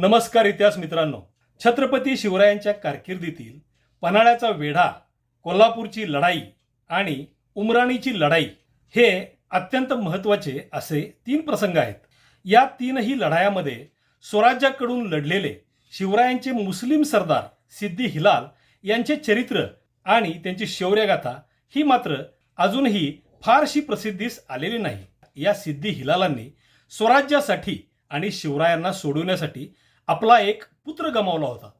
नमस्कार इतिहास मित्रांनो. छत्रपती शिवरायांच्या कारकिर्दीतील पन्हाळ्याचा वेढा कोल्हापूरची लढाई आणि उमराणीची लढाई हे अत्यंत महत्त्वाचे असे तीन प्रसंग आहेत. या तीनही लढायामध्ये स्वराज्याकडून लढलेले शिवरायांचे मुस्लिम सरदार सिद्धी हिलाल यांचे चरित्र आणि त्यांची शौर्यगाथा ही मात्र अजूनही फारशी प्रसिद्धीस आलेली नाही. या सिद्धी हिलालांनी स्वराज्यासाठी आणि शिवरायांना सोडवण्यासाठी आपला एक पुत्र गमावला होता.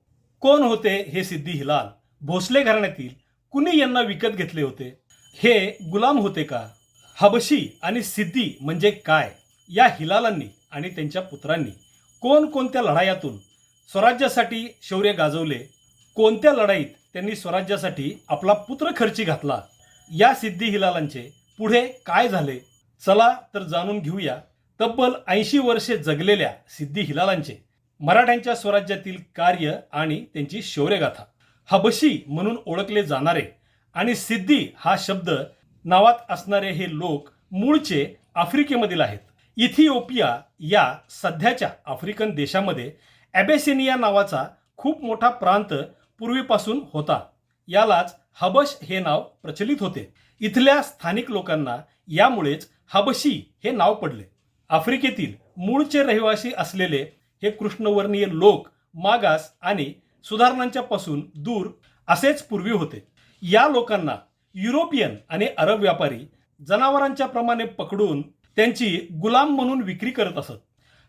कोण होते हे सिद्धी हिलाल? भोसले घराण्यातील कुणी यांना विकत घेतले होते? हे गुलाम होते का? हबशी आणि सिद्धी म्हणजे काय? या हिलालांनी आणि त्यांच्या पुत्रांनी कोणकोणत्या लढायातून स्वराज्यासाठी शौर्य गाजवले? कोणत्या लढाईत त्यांनी स्वराज्यासाठी आपला पुत्र खर्ची घातला? या सिद्धी हिलालांचे पुढे काय झाले? चला तर जाणून घेऊया तब्बल ऐंशी वर्षे जगलेल्या सिद्धी हिलालांचे. मराठ्यांच्या स्वराज्यातील कार्य आणि त्यांची शौर्यगाथा. हबशी म्हणून ओळखले जाणारे आणि सिद्धी हा शब्द नावात असणारे हे लोक मूळचे आफ्रिकेमधील आहेत. इथिओपिया या सध्याच्या आफ्रिकन देशामध्ये ॲबेसिनिया नावाचा खूप मोठा प्रांत पूर्वीपासून होता. यालाच हबश हे नाव प्रचलित होते. इथल्या स्थानिक लोकांना यामुळेच हबशी हे नाव पडले. आफ्रिकेतील मूळचे रहिवासी असलेले हे कृष्णवर्णीय लोक मागास आणि सुधारणांच्या पासून दूर असेच पूर्वी होते. या लोकांना युरोपियन आणि अरब व्यापारी जनावरांच्या प्रमाणे पकडून त्यांची गुलाम म्हणून विक्री करत असत.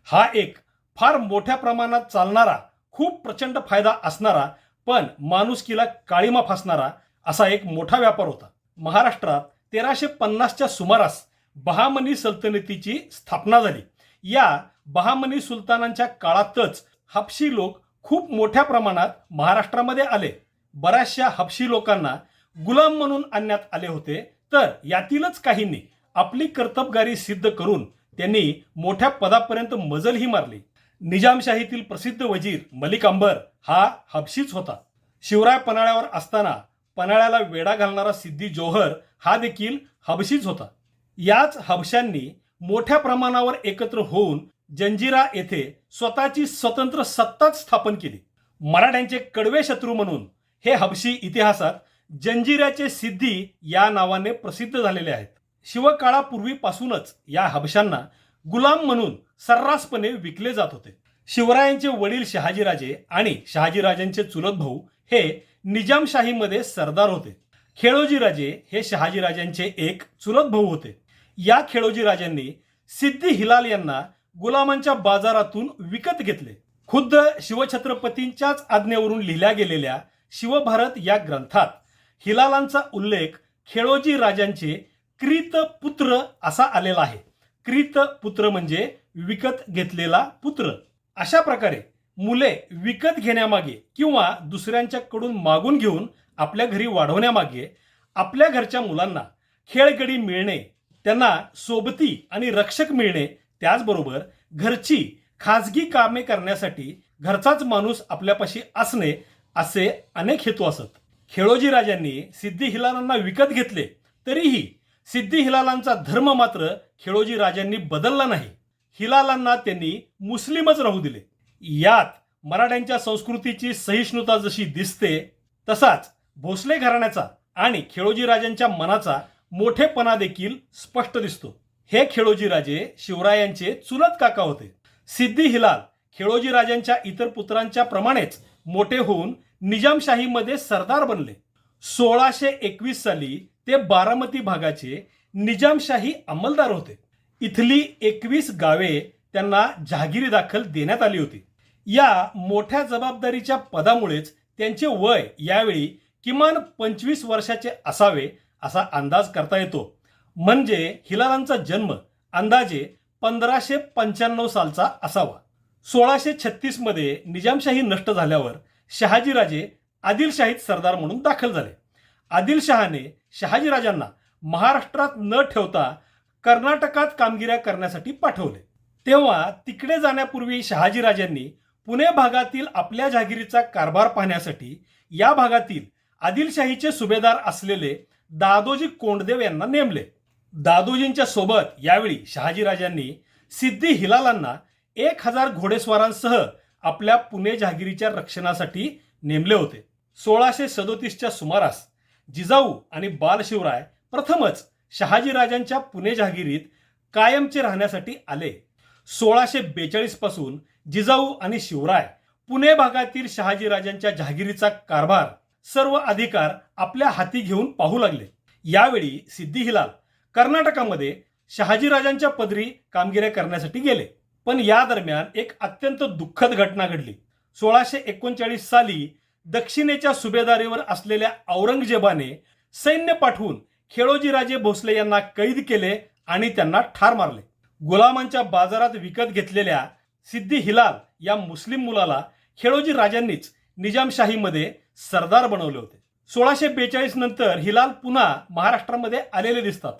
हा एक फार मोठ्या प्रमाणात चालणारा खूप प्रचंड फायदा असणारा पण माणुसकीला काळीमा फासणारा असा एक मोठा व्यापार होता. महाराष्ट्रात तेराशे पन्नासच्या सुमारास बहामनी सल्तनतीची स्थापना झाली. या बहामनी सुलतानांच्या काळातच हपशी लोक खूप मोठ्या प्रमाणात महाराष्ट्रामध्ये आले. बऱ्याचशा हपशी लोकांना गुलाम म्हणून आणण्यात आले होते. तर यातीलच काहींनी आपली कर्तबगारी सिद्ध करून त्यांनी मोठ्या पदापर्यंत मजलही मारली. निजामशाहीतील प्रसिद्ध वजीर मलिक अंबर हा हबशीच होता. शिवराय पन्हाळ्यावर असताना पन्हाळ्याला वेढा घालणारा सिद्धी जोहर हा देखील हबशीच होता. याच हबशांनी मोठ्या प्रमाणावर एकत्र होऊन जंजिरा येथे स्वतःची स्वतंत्र सत्ताच स्थापन केली. मराठ्यांचे कडवे शत्रू म्हणून हे हबशी इतिहासात जंजिराचे सिद्धी या नावाने प्रसिद्ध झालेले आहेत. शिवकाळापूर्वीपासूनच या हबशांना गुलाम म्हणून सर्रासपणे विकले जात होते. शिवरायांचे वडील शहाजीराजे आणि शहाजीराजांचे चुलत भाऊ हे निजामशाहीमध्ये सरदार होते. खेळोजीराजे हे शहाजीराजांचे एक चुलत भाऊ होते. या खेळोजी राजांनी सिद्धी हिलाल यांना गुलामांच्या बाजारातून विकत घेतले. खुद्द शिवछत्रपतींच्याच आज्ञेवरून लिहिल्या गेलेल्या शिवभारत या ग्रंथात हिलालांचा उल्लेख खेळोजी राजांचे क्रीत पुत्र असा आलेला आहे. क्रीत पुत्र म्हणजे विकत घेतलेला पुत्र. अशा प्रकारे मुले विकत घेण्यामागे किंवा दुसऱ्यांच्याकडून मागून घेऊन आपल्या घरी वाढवण्यामागे आपल्या घरच्या मुलांना खेळगडी मिळणे त्यांना सोबती आणि रक्षक मिळणे त्याचबरोबर घरची खाजगी कामे करण्यासाठी घरचाच माणूस आपल्यापाशी असणे असे अनेक हेतू असत. खेळोजी राजांनी सिद्धी हिलालांना विकत घेतले तरीही सिद्धी हिलालांचा धर्म मात्र खेळोजी राजांनी बदलला नाही. हिलालांना त्यांनी मुस्लिमच राहू दिले. यात मराठ्यांच्या संस्कृतीची सहिष्णुता जशी दिसते तसाच भोसले घराण्याचा आणि खेळोजी राजांच्या मनाचा मोठेपणा देखील स्पष्ट दिसतो. हे खेळोजी राजे शिवरायांचे चुलत काका होते. सिद्धी हिलाल खेळोजी राजांच्या इतर पुत्रांच्या प्रमाणेच मोठे होऊन निजामशाहीमध्ये सरदार बनले. सोळाशे एकवीस साली ते बारामती भागाचे निजामशाही अंमलदार होते. इथली एकवीस गावे त्यांना जहागिरी दाखल देण्यात आली होती. या मोठ्या जबाबदारीच्या पदामुळेच त्यांचे वय यावेळी किमान पंचवीस वर्षाचे असावे असा अंदाज करता येतो. म्हणजे हिलालांचा जन्म अंदाजे पंधराशे पंच्याण्णव सालचा असावा. सोळाशे छत्तीसमध्ये निजामशाही नष्ट झाल्यावर शहाजीराजे आदिलशाहीत सरदार म्हणून दाखल झाले. आदिलशहाने शहाजीराजांना महाराष्ट्रात न ठेवता कर्नाटकात कामगिऱ्या करण्यासाठी पाठवले. तेव्हा तिकडे जाण्यापूर्वी शहाजीराजांनी पुणे भागातील आपल्या जहागिरीचा कारभार पाहण्यासाठी या भागातील आदिलशाहीचे सुभेदार असलेले दादोजी कोंडदेव यांना नेमले. दादोजींच्या सोबत यावेळी शहाजीराजांनी सिद्धी हिलालांना एक हजार घोडेस्वारांसह आपल्या पुणे जहागिरीच्या रक्षणासाठी नेमले होते. सोळाशे सदोतीसच्या सुमारास जिजाऊ आणि बालशिवराय प्रथमच शहाजीराजांच्या पुणे जहागिरीत कायमचे राहण्यासाठी आले. सोळाशे बेचाळीसपासून जिजाऊ आणि शिवराय पुणे भागातील शहाजीराजांच्या जहागिरीचा कारभार सर्व अधिकार आपल्या हाती घेऊन पाहू लागले. यावेळी सिद्धी हिलाल कर्नाटकामध्ये शहाजीराजांच्या पदरी कामगिऱ्या करण्यासाठी गेले. पण या दरम्यान एक अत्यंत दुःखद घटना घडली. सोळाशे एकोणचाळीस साली दक्षिणेच्या सुभेदारीवर असलेल्या औरंगजेबाने सैन्य पाठवून खेळोजीराजे भोसले यांना कैद केले आणि त्यांना ठार मारले. गुलामांच्या बाजारात विकत घेतलेल्या सिद्धी हिलाल या मुस्लिम मुलाला खेळोजी राजांनीच निजामशाहीमध्ये सरदार बनवले होते. सोळाशे बेचाळीस नंतर हिलाल पुन्हा महाराष्ट्रामध्ये आलेले दिसतात.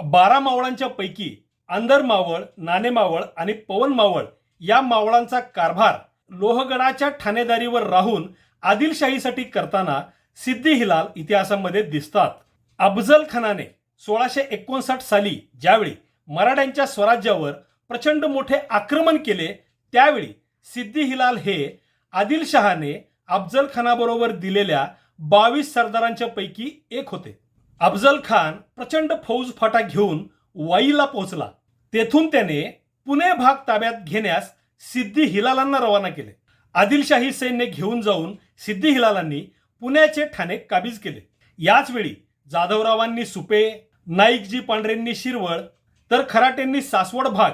बारा मावळांच्या पैकी आंदर मावळ नाणे मावळ आणि पवन मावळ या मावळांचा कारभार लोहगडाच्या ठाणेदारीवर राहून आदिलशाहीसाठी करताना सिद्धी हिलाल इतिहासामध्ये दिसतात. अफजल खानाने सोळाशे एकोणसाठ साली ज्यावेळी मराठ्यांच्या स्वराज्यावर प्रचंड मोठे आक्रमण केले त्यावेळी सिद्धी हिलाल हे आदिलशहाने अफजल खानाबरोबर दिलेल्या बावीस सरदारांच्या पैकी एक होते. अफजल खान प्रचंड फौज फाटा घेऊन वाईला पोहोचला. तेथून त्याने पुणे भाग ताब्यात घेण्यास सिद्धी हिलालांना रवाना केले. आदिलशाही सैन्य घेऊन जाऊन सिद्धी हिलालांनी पुण्याचे ठाणे काबीज केले. याच वेळी जाधवरावांनी सुपे नाईकजी पांढरेंनी शिरवळ तर खराटेंनी सासवड भाग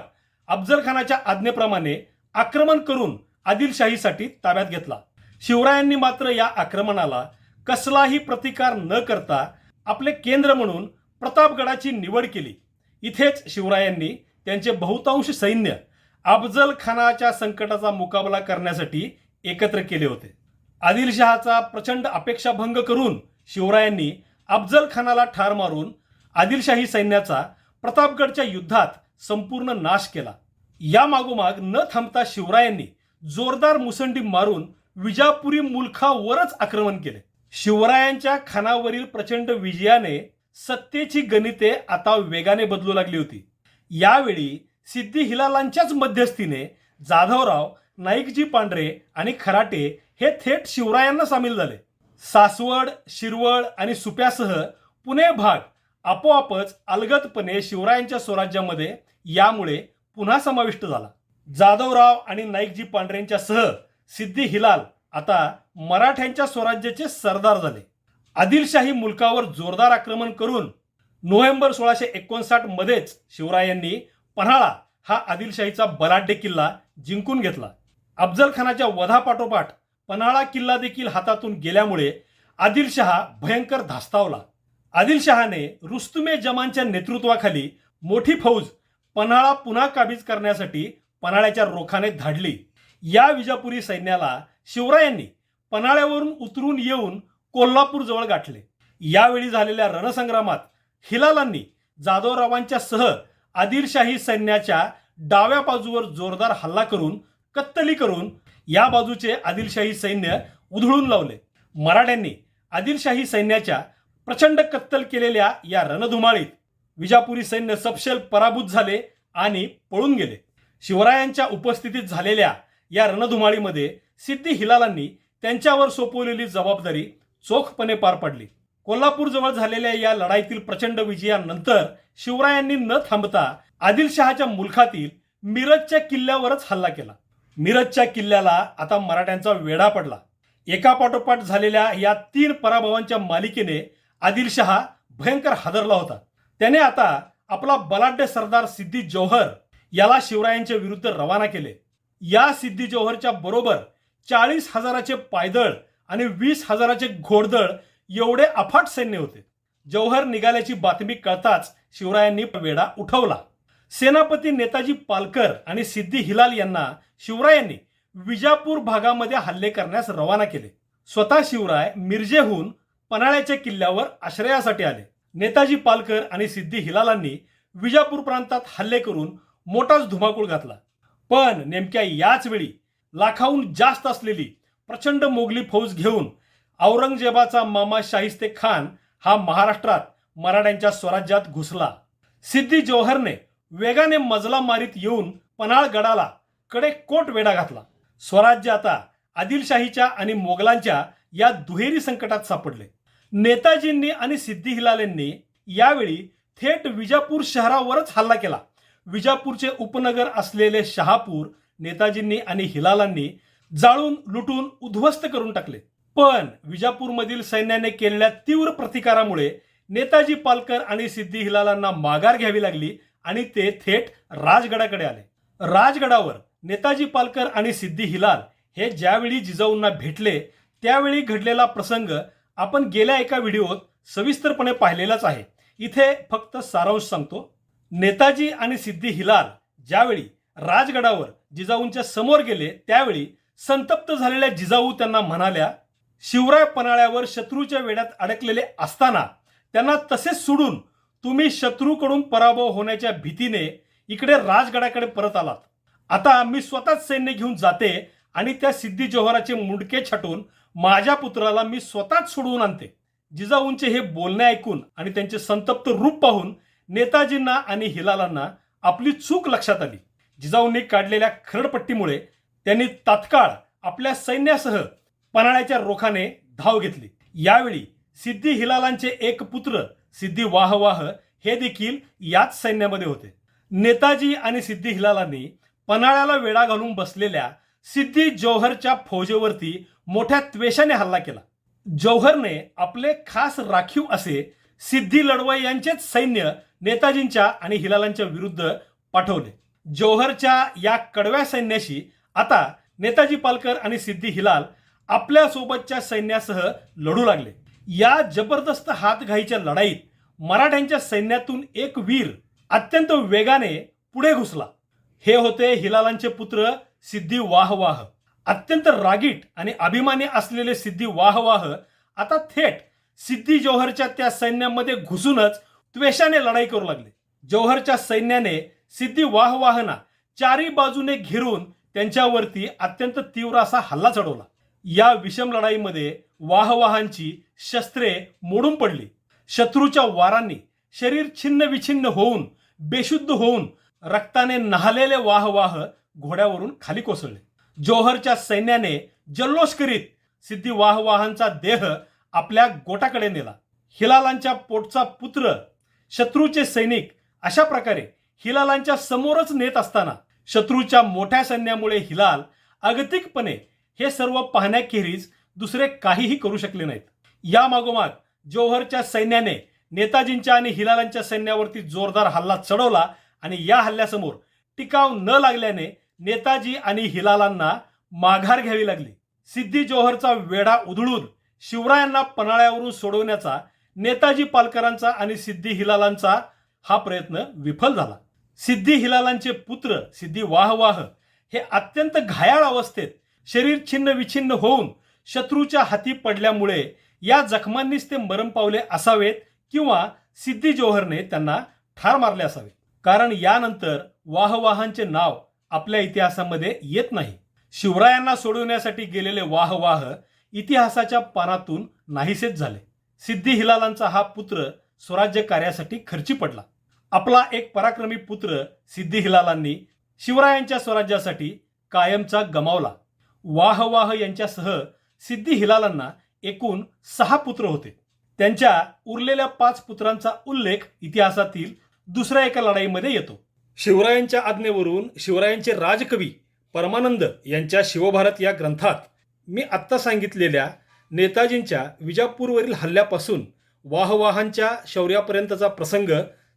अफजल खानाच्या आज्ञेप्रमाणे आक्रमण करून आदिलशाहीसाठी ताब्यात घेतला. शिवरायांनी मात्र या आक्रमणाला कसलाही प्रतिकार न करता आपले केंद्र म्हणून प्रतापगडाची निवड केली. इथेच शिवरायांनी त्यांचे बहुतांश सैन्य अफजल खानाच्या संकटाचा मुकाबला करण्यासाठी एकत्र केले होते. आदिलशहाचा प्रचंड अपेक्षाभंग करून शिवरायांनी अफजल खानाला ठार मारून आदिलशाही सैन्याचा प्रतापगडच्या युद्धात संपूर्ण नाश केला. या मागोमाग न थांबता शिवरायांनी जोरदार मुसंडी मारून विजापुरी मुलखावरच आक्रमण केले. शिवरायांच्या खानावरील प्रचंड विजयाने सत्तेची गणिते आता वेगाने बदलू लागली होती. यावेळी सिद्धी हिलालांच्याच मध्यस्थीने जाधवराव नाईकजी पांढरे आणि खराटे हे थेट शिवरायांना सामील झाले. सासवड शिरवळ आणि सुप्यासह पुणे भाग आपोआपच अलगतपणे शिवरायांच्या स्वराज्यामध्ये यामुळे पुन्हा समाविष्ट झाला. जाधवराव आणि नाईकजी पांढरेंच्या सह सिद्धी हिलाल आता मराठ्यांच्या स्वराज्याचे सरदार झाले. आदिलशाही मुलकावर जोरदार आक्रमण करून नोव्हेंबर सोळाशे एकोणसाठ मध्येच शिवरायांनी पन्हाळा हा आदिलशाहीचा बलाढ्य किल्ला जिंकून घेतला. अफजल खानाच्या वधापाठोपाठ पन्हाळा किल्ला देखील हातातून गेल्यामुळे आदिलशहा भयंकर धास्तावला. आदिलशहाने रुस्तुमे जमानच्या नेतृत्वाखाली मोठी फौज पन्हाळा पुन्हा काबीज करण्यासाठी पन्हाळ्याच्या रोखाने धाडली. या विजापुरी सैन्याला शिवरायांनी पन्हाळ्यावरून उतरून येऊन कोल्हापूरजवळ गाठले. यावेळी झालेल्या रणसंग्रामात हिलालांनी जाधवरावांच्या सह आदिलशाही सैन्याच्या डाव्या बाजूवर जोरदार हल्ला करून कत्तली करून या बाजूचे आदिलशाही सैन्य उधळून लावले. मराठ्यांनी आदिलशाही सैन्याच्या प्रचंड कत्तल केलेल्या या रणधुमाळीत विजापुरी सैन्य सपशेल पराभूत झाले आणि पळून गेले. शिवरायांच्या उपस्थितीत झालेल्या या रणधुमाळीमध्ये सिद्धी हिलालांनी त्यांच्यावर सोपवलेली जबाबदारी चोखपणे पार पाडली. कोल्हापूरजवळ झालेल्या या लढाईतील प्रचंड विजयानंतर शिवरायांनी न थांबता आदिलशहाच्या मुलखातील मिरजच्या किल्ल्यावरच हल्ला केला. मिरजच्या किल्ल्याला आता मराठ्यांचा वेढा पडला. एका पाठोपाठ झालेल्या या तीन पराभवांच्या मालिकेने आदिलशहा भयंकर हादरला होता. त्याने आता आपला बलाढ्य सरदार सिद्धी जौहर याला शिवरायांच्या विरुद्ध रवाना केले. या सिद्धी जौहरच्या बरोबर चाळीस हजाराचे पायदळ आणि वीस हजाराचे घोडदळ एवढे अफाट सैन्य होते. जौहर निघाल्याची बातमी कळताच शिवरायांनी वेढा उठवला. सेनापती नेताजी पालकर आणि सिद्धी हिलाल यांना शिवरायांनी विजापूर भागामध्ये हल्ले करण्यास रवाना केले. स्वतः शिवराय मिरजेहून पन्हाळ्याच्या किल्ल्यावर आश्रयासाठी आले. नेताजी पालकर आणि सिद्धी हिलालांनी विजापूर प्रांतात हल्ले करून मोठाच धुमाकूळ घातला. पण नेमक्या याच वेळी लाखाहून जास्त असलेली प्रचंड मोगली फौज घेऊन औरंगजेबाचा मामा शाहिस्ते खान हा महाराष्ट्रात मराठ्यांच्या स्वराज्यात घुसला. सिद्धी जोहरने वेगाने मजला मारीत येऊन पन्हाळगडाला कडे कोट वेढा घातला. स्वराज्य आता आदिलशाहीच्या आणि मोगलांच्या या दुहेरी संकटात सापडले. नेताजींनी आणि सिद्धी हिलालेंनी यावेळी थेट विजापूर शहरावरच हल्ला केला. विजापूरचे उपनगर असलेले शहापूर नेताजींनी आणि हिलालांनी जाळून लुटून उद्ध्वस्त करून टाकले. पण विजापूरमधील सैन्याने केलेल्या तीव्र प्रतिकारामुळे नेताजी पालकर आणि सिद्धी हिलालांना माघार घ्यावी लागली आणि ते थेट राजगडाकडे आले. राजगडावर नेताजी पालकर आणि सिद्धी हिलाल हे ज्यावेळी जिजाऊंना भेटले त्यावेळी घडलेला प्रसंग आपण गेल्या एका व्हिडिओत सविस्तरपणे पाहिलेलाच आहे. इथे फक्त सारांश सांगतो. नेताजी आणि सिद्धी हिलाल ज्यावेळी राजगडावर जिजाऊंच्या समोर गेले त्यावेळी संतप्त झालेल्या जिजाऊ त्यांना म्हणाल्या शिवराय पन्हाळ्यावर शत्रूच्या वेड्यात अडकलेले असताना त्यांना तसेच सोडून तुम्ही शत्रूकडून पराभव होण्याच्या भीतीने इकडे राजगडाकडे परत आलात. आता मी स्वतःच सैन्य घेऊन जाते आणि त्या सिद्धी जोहराचे मुंडके छाटून माझ्या पुत्राला मी स्वतःच सोडवून आणते. जिजाऊंचे हे बोलणे ऐकून आणि त्यांचे संतप्त रूप पाहून नेताजींना आणि हिलालांना आपली चूक लक्षात आली. जिजाऊंनी काढलेल्या खरडपट्टीमुळे त्यांनी तात्काळ आपल्या सैन्यासह पन्हाळ्याच्या रोखाने धाव घेतली. यावेळी सिद्धी हिलालांचे एक पुत्र सिद्धी वाह वाह हे देखील याच सैन्यामध्ये होते. नेताजी आणि सिद्धी हिलालांनी पन्हाळ्याला वेढा घालून बसलेल्या सिद्धी जौहरच्या फौजेवरती मोठ्या त्वेषाने हल्ला केला. जौहरने आपले खास राखीव असे सिद्धी लढवई यांचेच सैन्य नेताजींच्या आणि हिलालांच्या विरुद्ध पाठवले. जौहरच्या या कडव्या सैन्याशी आता नेताजी पालकर आणि सिद्धी हिलाल आपल्या सोबतच्या सैन्यासह लढू लागले. या जबरदस्त हातघाईच्या लढाईत मराठ्यांच्या सैन्यातून एक वीर अत्यंत वेगाने पुढे घुसला. हे होते हिलालांचे पुत्र सिद्धी वाह वाह अत्यंत रागीट आणि अभिमानी असलेले सिद्धी वाह वाह आता थेट सिद्धी जौहरच्या त्या सैन्यामध्ये घुसूनच त्वेषाने लढाई करू लागले. जौहरच्या सैन्याने सिद्धी वाहवाहना चारी बाजूने घेरून त्यांच्यावरती अत्यंत तीव्र असा हल्ला चढवला. या विषम लढाईमध्ये वाहवाहांची शस्त्रे मोडून पडली. शत्रूच्या वारांनी शरीर छिन्न विछिन्न होऊन बेशुद्ध होऊन रक्ताने नहालेले वाहवाह घोड्यावरून खाली कोसळले. जोहरच्या सैन्याने जल्लोष करीत सिद्धी वाहवाहांचा देह आपल्या गोटाकडे नेला. हिलालांच्या पोटचा पुत्र शत्रूचे सैनिक अशा प्रकारे हिलालांच्या समोरच नेत असताना शत्रूच्या मोठ्या सैन्यामुळे हिलाल अगतिकपणे हे सर्व पाहण्याखेरीज दुसरे काहीही करू शकले नाहीत. या मागोमाग जोहरच्या सैन्याने नेताजींच्या आणि हिलालांच्या सैन्यावरती जोरदार हल्ला चढवला आणि या हल्ल्यासमोर टिकाव न लागल्याने नेताजी आणि हिलालांना माघार घ्यावी लागली. सिद्धी जोहरचा वेढा उधळून शिवरायांना पन्हाळ्यावरून सोडवण्याचा नेताजी पालकरांचा आणि सिद्धी हिलालांचा हा प्रयत्न विफल झाला. सिद्धी हिलालांचे पुत्र सिद्धी वाह वाह हे अत्यंत घायाळ अवस्थेत शरीर छिन्न विछिन्न होऊन शत्रूच्या हाती पडल्यामुळे या जखमांनीच ते मरण पावले असावेत किंवा सिद्धी जोहरने त्यांना ठार मारले असावे. कारण यानंतर वाहवाहांचे नाव आपल्या इतिहासामध्ये येत नाही. शिवरायांना सोडवण्यासाठी गेलेले वाह वाह इतिहासाच्या पानातून नाहीसेच झाले. सिद्धी हिलालांचा हा पुत्र स्वराज्य कार्यासाठी खर्ची पडला. आपला एक पराक्रमी पुत्र सिद्धी हिलालांनी शिवरायांच्या स्वराज्यासाठी कायमचा गमावला. वाह वाह यांच्यासह सिद्धी हिलालांना एकूण सहा पुत्र होते. त्यांच्या उरलेल्या पाच पुत्रांचा उल्लेख इतिहासातील दुसऱ्या एका लढाईमध्ये येतो. शिवरायांच्या आज्ञेवरून शिवरायांचे राजकवी परमानंद यांच्या शिवभारत या ग्रंथात मी आत्ता सांगितलेल्या नेताजींच्या विजापूरवरील हल्ल्यापासून वाहवाहांच्या शौर्यापर्यंतचा प्रसंग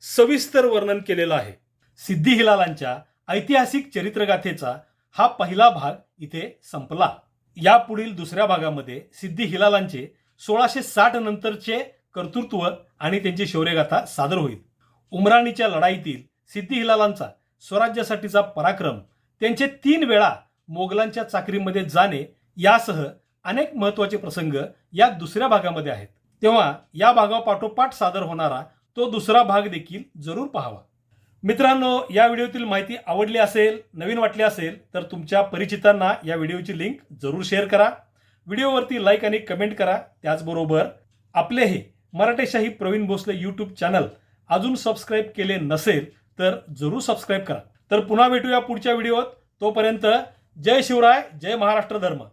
सविस्तर वर्णन केलेला आहे. सिद्धी हिलालांच्या ऐतिहासिक चरित्रगाथेचा हा पहिला भाग इथे संपला. यापुढील दुसऱ्या भागामध्ये सिद्धी हिलालांचे सोळाशे साठ नंतरचे कर्तृत्व आणि त्यांची शौर्यगाथा सादर होईल. उमराणीच्या लढाईतील सिद्धी हिलालांचा स्वराज्यासाठीचा पराक्रम त्यांचे तीन वेळा मोगलांच्या चाकरीमध्ये जाणे यासह अनेक महत्त्वाचे प्रसंग या दुसऱ्या भागामध्ये आहेत. तेव्हा या भागापाठोपाठ सादर होणारा तो दुसरा भाग देखील जरूर पाहावा. मित्रांनो या व्हिडिओतील माहिती आवडली असेल नवीन वाटली असेल तर तुमच्या परिचितांना या व्हिडिओची लिंक जरूर शेअर करा. व्हिडिओवरती लाईक आणि कमेंट करा. त्याचबरोबर आपले हे मराठेशाही प्रवीण भोसले यूट्यूब चॅनल अजून सबस्क्राईब केले नसेल तर जरूर सबस्क्राईब करा. तर पुन्हा भेटूया पुढच्या व्हिडिओत. तोपर्यंत जय शिवराय जय महाराष्ट्र धर्म.